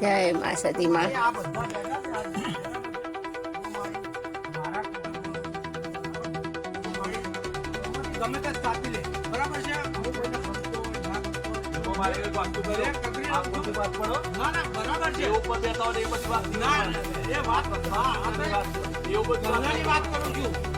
જય મા સતીમાં ગમે તે સ્થાપી લે બરાબર છે. બરાબર છે ઉપર બેઠા હોય એ બધી વાત ના એ વાત હા. એવું બધું વાત કરું છું.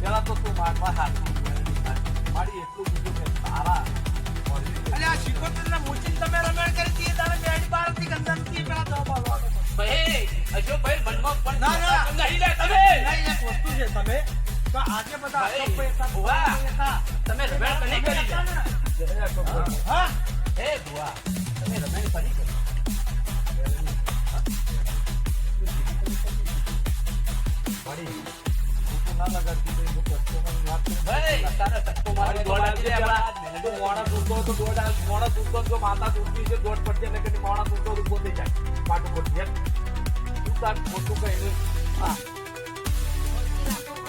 પેલા તો તું માગવા હાથમાં મારી એટલું કીધું કે તારા મોડી અલે આ શિકોતરના મુચિન તમે રમેણ કરી તારે બેડી બારથી ગંદનથી પેલા જવાબ આલવાનો હતો. ભાઈ મનમાં પણ ના, ના. નહીં લે તમે નહીં, એક વસ્તુ છે તમે તો આજે બધા ભાઈ, ભાઈ હતા, ભુવા. તમે રમેણ તું ના લગાડતી તો એનું કસ્ટમરની વાત કરી. ભાઈ તારા ધક્કો મારી દોડા આપણા. તું મોડા દૂધો તો દોઢ આ દૂધો તો માતા દૂધતી છે દોઢ પડશે એટલે કે મોડા દૂધો તો ઊભો જાય. પાટું પડશે તું તાર ખોટું કઈ હા.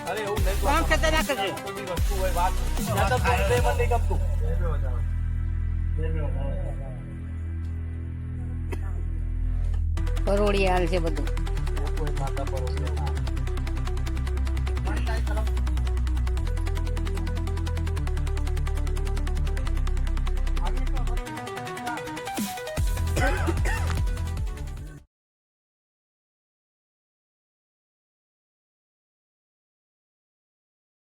અરે એવું નહીં કામ ખતરનાક છે. બધી વસ્તુ હોય વાત ત્યાં તો બોલતે મને નહીં ગમતું. કરોડી હાલ છે બધું. કોઈ માતા પર Yeah.